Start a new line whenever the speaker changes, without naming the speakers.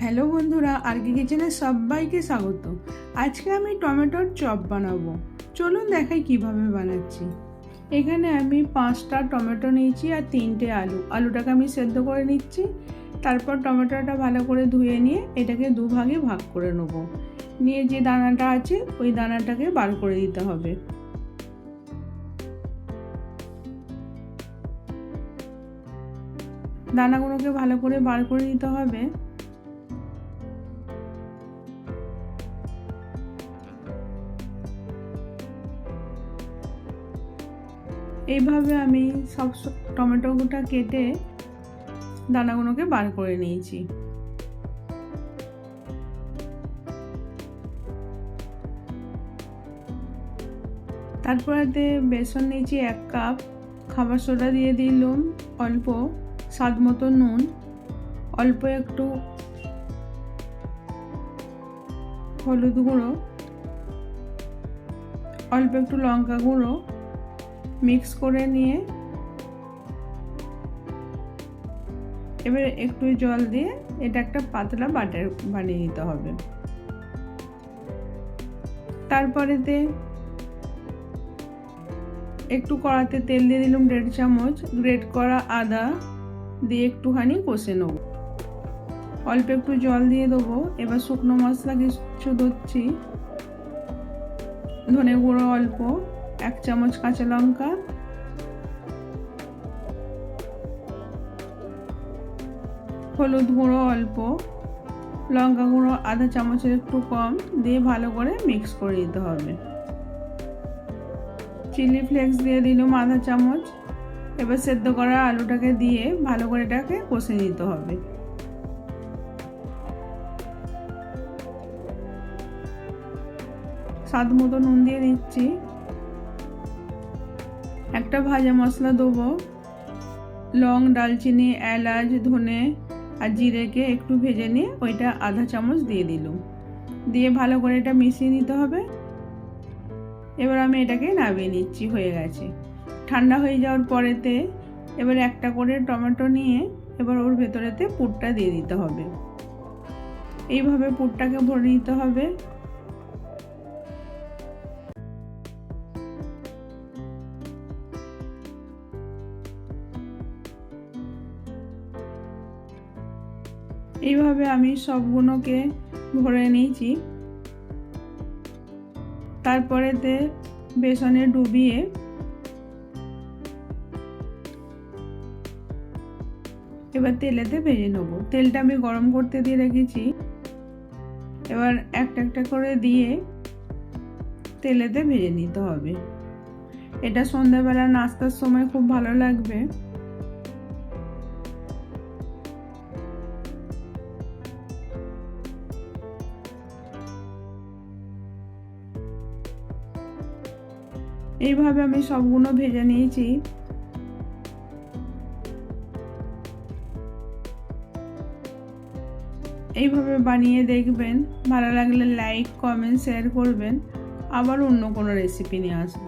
Hello বন্ধুরা আরকি কিচেনে সবাইকে স্বাগত। আজকে আমি টমেটোর চপ বানাবো। চলুন দেখাই কীভাবে বানাচ্ছি। এখানে আমি পাঁচটা টমেটো নিয়েছি আর তিনটে আলু। আলুটাকে আমি সেদ্ধ করে নিচ্ছি। তারপর টমেটোটা ভালো করে ধুয়ে নিয়ে এটাকে দুভাগে ভাগ করে নেব। নিয়ে যে দানাটা আছে, ওই দানাটাকে বার করে দিতে হবে। দানাগুলোকে ভালো করে বার করে দিতে হবে। এইভাবে আমি সব টমেটোটা কেটে দানাগুলোকে বার করে নিয়েছি। তারপরেতে বেসন নিয়েছি এক কাপ, খাবার সোডা দিয়ে দিলাম, অল্প স্বাদ মতো নুন, অল্প একটু হলুদ গুঁড়ো, অল্প একটু লঙ্কা গুঁড়ো মিক্স করে নিয়ে এবার একটু জল দিয়ে এটা একটা পাতলা বাটার বানিয়ে নিতে হবে। তারপরেতে একটু কড়াতে তেল দিয়ে দিলাম দেড় চামচ, গ্রেট করা আদা দিয়ে একটুখানি কষে নেব। অল্প একটু জল দিয়ে দেবো। এবার শুকনো মশলা কিছু দিচ্ছি। ধনে গুঁড়ো অল্প। এক চামচ কাঁচা লঙ্কা। হলুদ গুঁড়ো অল্প। লঙ্কা গুঁড়ো আধা চামচের একটু কম দিয়ে ভালো করে মিক্স করে দিতে হবে। চিলি ফ্লেক্স দিয়ে দিলাম আধা চামচ। এবার সেদ্ধ করা আলুটাকে দিয়ে ভালো করে এটাকে কষে নিতে হবে। স্বাদ মতো নুন দিয়ে দিচ্ছি। একটা ভাজা মশলা দেবো। লং দালচিনি এলাচ, ধনে আর জিরেকে একটু ভেজে নিয়ে ওইটা আধা চামচ দিয়ে দিলুম। দিয়ে ভালো করে এটা মিশিয়ে নিতে হবে। এবার আমি এটাকে নামিয়ে নিচ্ছি, হয়ে গেছে। ঠান্ডা হয়ে যাওয়ার পরেতে এবার একটা করে টমেটো নিয়ে এবার ওর ভেতরেতে পুরটা দিয়ে দিতে হবে। এইভাবে পুরটাকে ভরে নিতে হবে। এইভাবে আমি সবগুলোকে ভরে নিয়েছি। তারপরেতে বেসনে ডুবিয়ে এবার তেলেতে ভেজে নেব। তেলটা আমি গরম করতে দিয়ে রেখেছি। এবার একটা একটা করে দিয়ে তেলেতে ভেজে নিতে হবে। এটা সন্ধ্যাবেলা নাস্তার সময় খুব ভালো লাগবে। এইভাবে আমি সবগুলো ভেজে নিয়েছি। এইভাবে বানিয়ে দেখবেন, ভালো লাগলে লাইক কমেন্ট শেয়ার করবেন। আবার অন্য কোনো রেসিপি নিয়ে আসব।